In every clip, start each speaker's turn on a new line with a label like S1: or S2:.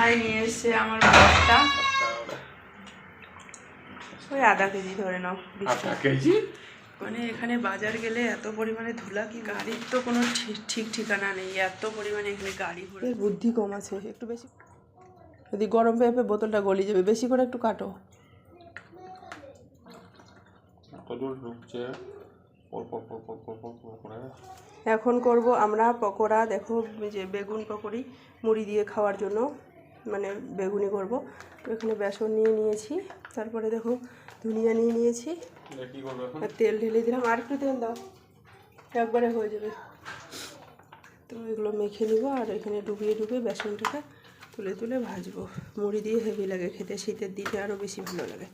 S1: ভাই নিয়ে এসছে আমার বরটা ওই আধা কেজি ধরে নাও
S2: আধা কেজি?
S1: মানে এখানে বাজার গেলে এত পরিমাণে ধুলা কি গাড়ির তো কোনো ঠিক- ঠিক ঠিকানা নেই এত পরিমাণে এখানে গাড়ি ঘোড়া বুদ্ধি কম আছে একটু বেশি। যদি গরম পেঁপে বোতলটা গলি যাবে বেশি করে একটু কাটো। এখন করব আমরা পকোড়া দেখো যে বেগুন পকোড়ি মুড়ি দিয়ে খাওয়ার জন্য। মানে বেগুনি করব। তো এখানে বেসন নিয়ে নিয়েছি। তারপরে দেখো ধনিয়া নিয়ে নিয়েছি। আর তেল ঢেলে দিলাম। আর একটু তেল দাও একবারে হয়ে যাবে। তো এগুলো মেখে নিব আর এখানে ডুবিয়ে ডুবিয়ে বেসনটাকে তুলে তুলে ভাজবো। মুড়ি দিয়ে হেভি লাগে খেতে শীতের দিনে আরও বেশি ভালো লাগে।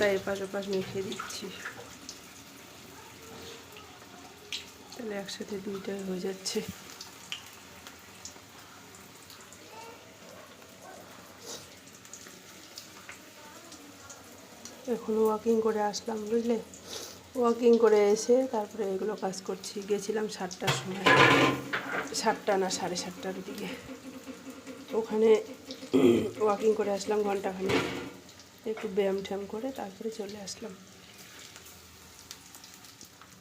S1: পাতা এপাশ ওপাশ মেখে দিচ্ছি। তাহলে একসাথে দুইটাই হয়ে যাচ্ছে। এখন ওয়াকিং করে আসলাম, বুঝলে? ওয়াকিং করে এসে তারপরে এগুলো কাজ করছি। গেছিলাম সাতটার সময়। সাতটা না, সাড়ে সাতটার দিকে। ওখানে ওয়াকিং করে আসলাম ঘন্টাখানেক। একটু ব্যায়াম ট্যায়াম করে তারপরে চলে আসলাম।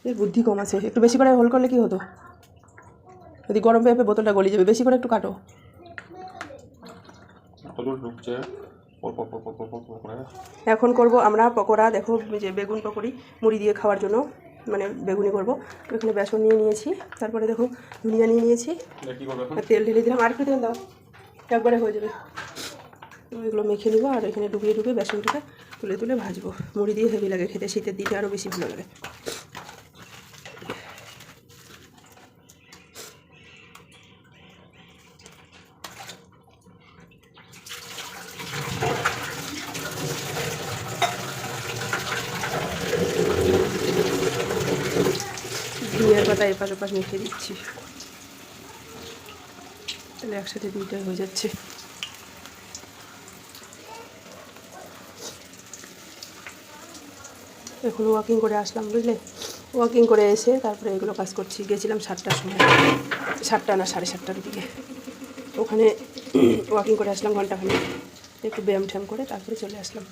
S1: এর বুদ্ধি কম আছে। একটু বেশি করে হোল করলে কি হতো? যদি গরম পেঁপে বোতলটা গলি যাবে বেশি করে একটু কাটো। এখন করব আমরা পকোড়া। দেখো যে বেগুন পকোড়ি মুড়ি দিয়ে খাওয়ার জন্য মানে বেগুনি করব। এখানে বেসন নিয়ে নিয়েছি। তারপরে দেখো ধনিয়া নিয়ে নিয়েছি।
S2: এটা কি করব এখন?
S1: আর তেল ঢেলে দিলাম। আর একটু তেল দাও। একবারে হয়ে যাবে। এগুলো মেখে নিব আর এখানে ডুবিয়ে ডুবিয়ে বেসনটাকে তুলে তুলে ভাজবো। মুড়ি দিয়ে হেভি লাগে খেতে, শীতের দিনে আরও বেশি ভালো লাগে। ধনিয়ার পাতা এপাশ ওপাশ মেখে দিচ্ছি। তাহলে একসাথে দুইটাই হয়ে যাচ্ছে। এখন ওয়াকিং করে আসলাম বুঝলে? ওয়াকিং করে এসে তারপরে এগুলো কাজ করছি। গেছিলাম সাতটার সময়। সাতটা না সাড়ে সাতটার দিকে। ওখানে ওয়াকিং করে আসলাম ঘন্টাখানে একটু ব্যায়াম ট্যায়াম করে তারপরে চলে আসলাম।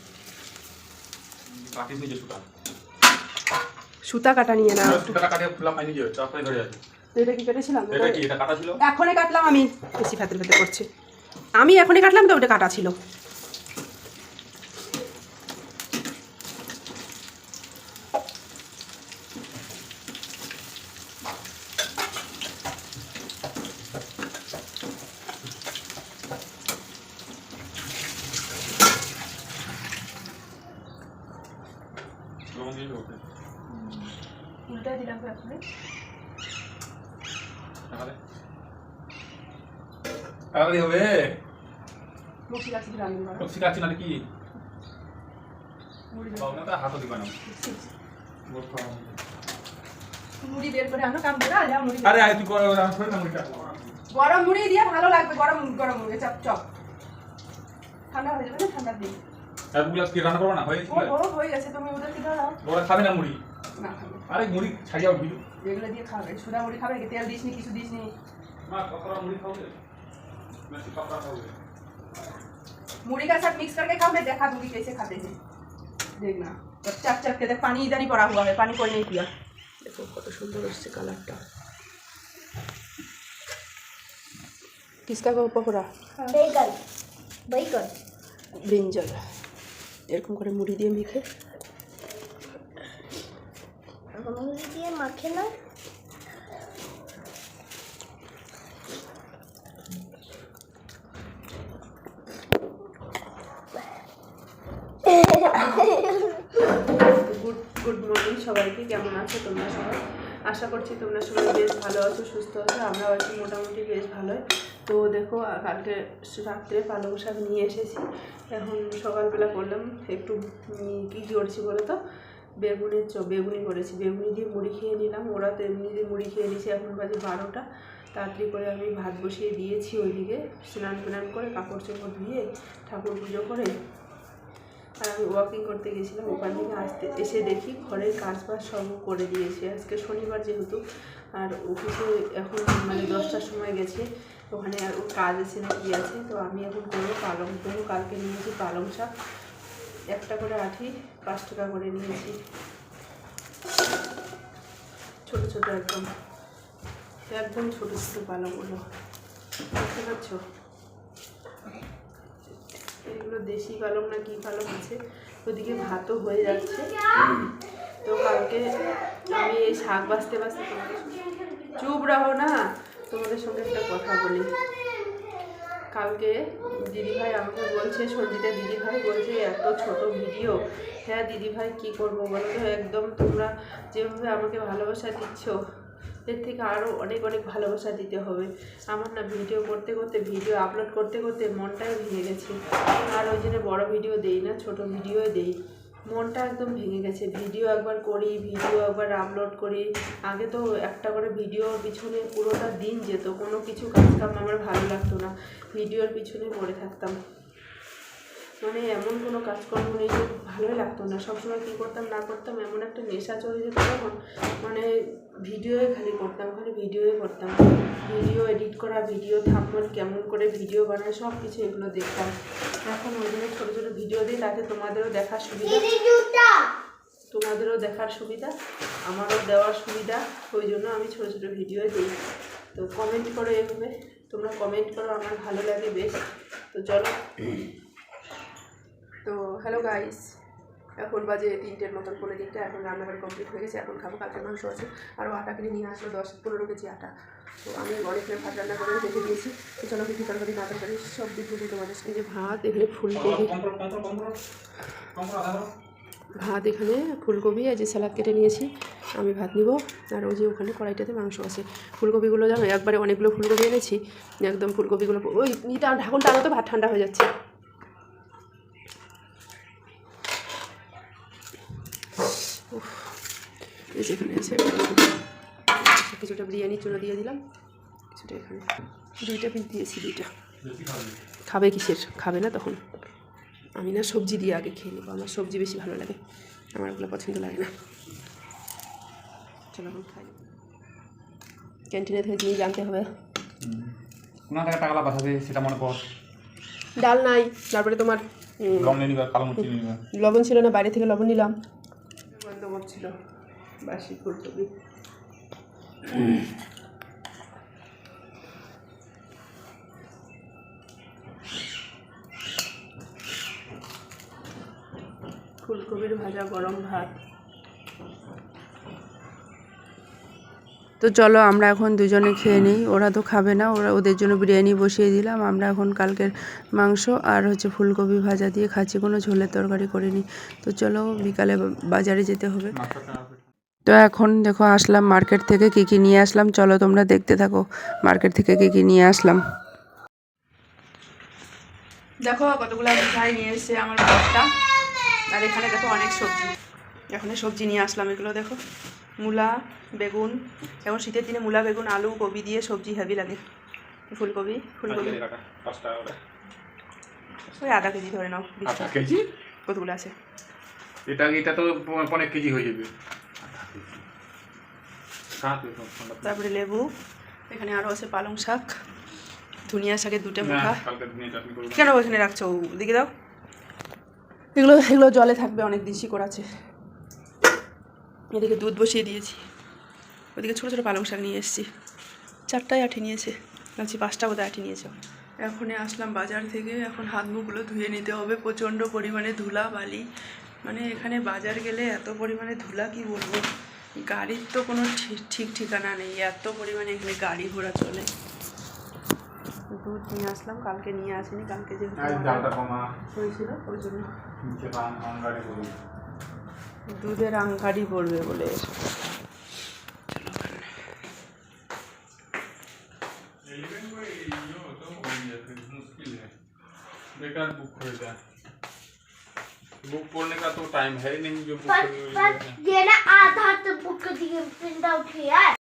S2: সুতা
S1: কাটা নিয়ে না। এটা কি কেটেছিলাম এখনই কাটলাম আমি। বেশি ফেতে ফেতে করছি। আমি এখনই কাটলাম তো ওটা কাটা ছিল। উল্টা দিলাম এখনই
S2: টাকা দে টাকা হবে।
S1: মুখি কাছে দিলাম
S2: লোক শিখাচ্ছি না কি? দিবা না।
S1: মুড়ি বের করে আনো কাম করে আলে মুড়ি
S2: আরে আয় তুই করে থোড়ি না মুড়িটা
S1: গরম মুড়ি দিয়ে ভালো লাগবে গরম গরম মুড়ি চপ চপ। ঠান্ডা হয়ে যাবে না? ঠান্ডা দিন
S2: এতগুলো কি রান্না করবো না হয়ে
S1: ও ও হয়ে গেছে তুমি ওদের কি দাও
S2: ওরা খাবে না মুড়ি
S1: না খাবে
S2: আরে মুড়ি ছাড়িয়ে উঠবি
S1: এগুলো দিয়ে খাবে সুদা মুড়ি খাবে নাকি তেল দিসনি কিছু দিসনি
S2: না কতটা মুড়ি খাবে বেশি কতটা খাবে
S1: मुड़ी का साथ मिक्स करके खाओ मैं देखा दूंगी कैसे खाते हैं देखना तो चक चक के देख पानी इधर ही पड़ा हुआ है पानी कोई नहीं पिया देखो কত সুন্দর হচ্ছে কালারটা কিসকা গো পকোড়া
S3: বেগন বেগন
S1: ব্রিঞ্জল এরকম করে মুড়ি দিয়ে মেখে।
S3: মুড়ি দিয়ে মাখে না।
S1: গুড গুড মর্নিং সবাইকে কেমন আছো তোমরা সবাই? আশা করছি তোমরা সবাই বেশ ভালো আছো সুস্থ আছো আমরাও আছি মোটামুটি বেশ ভালোই। তো দেখো, কালকে রাত্রে পালং শাক নিয়ে এসেছি। এখন সকালবেলা করলাম একটু কী করছি বলো তো বেগুনের চ, বেগুনি করেছি। বেগুনি দিয়ে মুড়ি খেয়ে নিলাম। ওরা তো এমনি দিয়ে মুড়ি খেয়ে নিয়েছে এখন বাজে বারোটা। তাড়াতাড়ি করে আমি ভাত বসিয়ে দিয়েছি ওইদিকে। স্নান টান করে কাপড় চোপড় ধুয়ে ঠাকুর পুজো করে আর আমি ওয়াকিং করতে গেছিলাম। ওখান থেকে আসতে, এসে দেখি ঘরের কাজ বাজ সব করে দিয়েছে। আজকে শনিবার যেহেতু, আর অফিসে এখন মানে দশটার সময় গেছে। ওখানে আর ওর কাজ আছে না কি আছে? তো আমি এখন করব পালং করব কালকে নিয়েছি পালং শাক। একটা করে আঠি, পাঁচ টাকা করে নিয়েছি। ছোট ছোট একদম। একদম ছোট ছোট পালংগুলো। বুঝতে পারছ এগুলো দেশি পালং না কি পালং আছে? ওদিকে ভাতও হয়ে যাচ্ছে। তো কালকে আমি এই শাক বাঁচতে বাঁচতে চুপ রাখো না। তোমাদের সঙ্গে একটা কথা বলি। কালকে দিদিভাই আমাকে বলছে সঞ্জিতা দিদিভাই বলছে, এত ছোট ভিডিও। হ্যাঁ দিদিভাই, কি করব বলো তো? একদম তোমরা যেভাবে আমাকে ভালোবাসা দিচ্ছ, এর থেকে আরও অনেক অনেক ভালোবাসা দিতে হবে। আমার না ভিডিও করতে করতে, ভিডিও আপলোড করতে করতে মনটাই ভেঙে গেছে। আর ওই জন্য বড় ভিডিও দেই না, ছোট ভিডিও দেই। মনটা একদম ভেঙে গেছে। ভিডিও একবার করি, ভিডিও একবার আপলোড করি। আগে তো একটা করে ভিডিওর পিছনে পুরোটা দিন যেত, কোনো কিছু কাজ কাম আমার ভালো লাগতো না। ভিডিওর পিছনে পড়ে থাকতাম। মানে এমন কোনো কাজকর্ম নেই যে ভালোই লাগতো না। সবসময় কী করতাম না করতাম এমন একটা নেশা চলে যেত তখন। মানে ভিডিওই খালি করতাম খালি ভিডিওই করতাম। ভিডিও এডিট করা ভিডিও থাম্বনেল কেমন করে ভিডিও বানায় সব কিছু এগুলো দেখতাম। এখন ওই জন্য ছোটো ছোটো ভিডিও দিই তাতে তোমাদেরও দেখার সুবিধা। তোমাদেরও দেখার সুবিধা আমারও দেওয়ার সুবিধা ওই জন্য আমি ছোটো ছোটো ভিডিও দিই। তো কমেন্ট করো এভাবে। তোমরা কমেন্ট করো আমার ভালো লাগে বেশ। তো চলো। হ্যালো গাইস এখন বাজে তিনটের মতন পনেরো দিনটা এখন রান্নাবাড়ি কমপ্লিট হয়ে গেছে। এখন খাব কালকে মাংস আছে। আরও আটা কিনে নিয়ে আসলো দশ পনেরো কেজি আটা। তো আমি অনেকক্ষণ ভাত রান্না করে রেখে দিয়েছি। তো চলো কিছু তরকারি না তরকারি সব দিক দিয়ে তোমাদের এই যে ভাত এখানে ফুলকপি। ভাত এখানে ফুলকপি আর যে স্যালাড কেটে নিয়েছি। আমি ভাত নিব। আর ওই যে ওখানে কড়াইটাতে মাংস আছে। ফুলকপিগুলো জানো একবারে অনেকগুলো ফুলকপি এনেছি। একদম ফুলকপিগুলো ওই ইটা ঢাকুন টানো তো ভাত ঠান্ডা হয়ে যাচ্ছে উফ, এই যেখানে আছে কিছুটা বিরিয়ানির জন্য দিয়ে দিলাম। কিছুটা এখানে। দুইটা পিস দিয়েছি দুইটা।
S2: খাবে
S1: কিসের? খাবে না তখন। আমি না সবজি দিয়ে আগে খেয়ে নেব। আমার সবজি বেশি ভালো লাগে। আমার ওগুলো পছন্দ লাগে না। চলো এখন খাই। ক্যান্টিনে থেকে জিনিস জানতে হবে।
S2: কোনা টাকা টাকা পাঠাবে সেটা মনে কর
S1: ডাল নাই তারপরে তোমার লবণ ছিল না বাইরে থেকে লবণ নিলাম। করছিল বাসি ফুলকপি। ফুলকপির ভাজা গরম ভাত।
S4: তো চলো আমরা এখন দুজনে খেয়ে নিই। ওরা তো খাবে না, ওরা ওদের জন্য বিরিয়ানি বসিয়ে দিলাম। আমরা এখন কালকের মাংস আর হচ্ছে ফুলকপি ভাজা দিয়ে খাচ্ছি, কোনো ঝোলের তরকারি করিনি তো চলো বিকালে বাজারে যেতে হবে। তো এখন দেখো আসলাম মার্কেট থেকে কী কী নিয়ে আসলাম। চলো তোমরা দেখতে থাকো মার্কেট থেকে কী কী নিয়ে আসলাম।
S1: দেখো কতগুলো মিঠাই নিয়ে এসেছে আমার বরটা আর এখানে দেখো অনেক সবজি। এখানে সবজি নিয়ে আসলাম, এগুলো দেখো। মূলা বেগুন এখন শীতের দিনে মূলা বেগুন আলু কবি দিয়ে সবজি হেভি লাগে। ফুলকপি ফুলকপি।
S2: করে।
S1: ওই আধা কেজি ধরে নাও
S2: আধা কেজি?
S1: কতগুলো আছে?
S2: এটা এটা তো পনেরো কেজি হয়ে যাবে।
S1: তারপরে লেবু এখানে আরও আছে পালং শাক ধনিয়া শাকের দুটো মুখা। কেন ওইখানে রাখছো? দিকে দাও। এগুলো এগুলো জলে থাকবে অনেক দিন শিকড় আছে। এদিকে দুধ বসিয়ে দিয়েছি। ওদিকে ছোটো ছোটো পালং শাক নিয়ে এসেছি। চারটায় আঠি নিয়েছে। বলছি পাঁচটা বোধহয় আঠি নিয়েছে। এখনই আসলাম বাজার থেকে। এখন হাত মুখগুলো ধুয়ে নিতে হবে। প্রচণ্ড পরিমাণে ধুলা বালি। মানে এখানে বাজার গেলে এত পরিমাণে ধুলা কি বলব? গাড়ির তো কোনো ঠিক ঠিক ঠিকানা নেই। এত পরিমাণে এখানে গাড়ি ঘোড়া চলে। দুধ নিয়ে আসলাম। কালকে নিয়ে আসিনি। কালকে যেহেতু হয়েছিল ওই জন্য। দুধের আংকারি পড়বে বলে
S2: बेकार बुक हो जाए बुक पढ़ने का तो टाइम है ही नहीं जो बुक
S3: पर पर ये ना आधा तो बुक दिए प्रिंट आउट किया है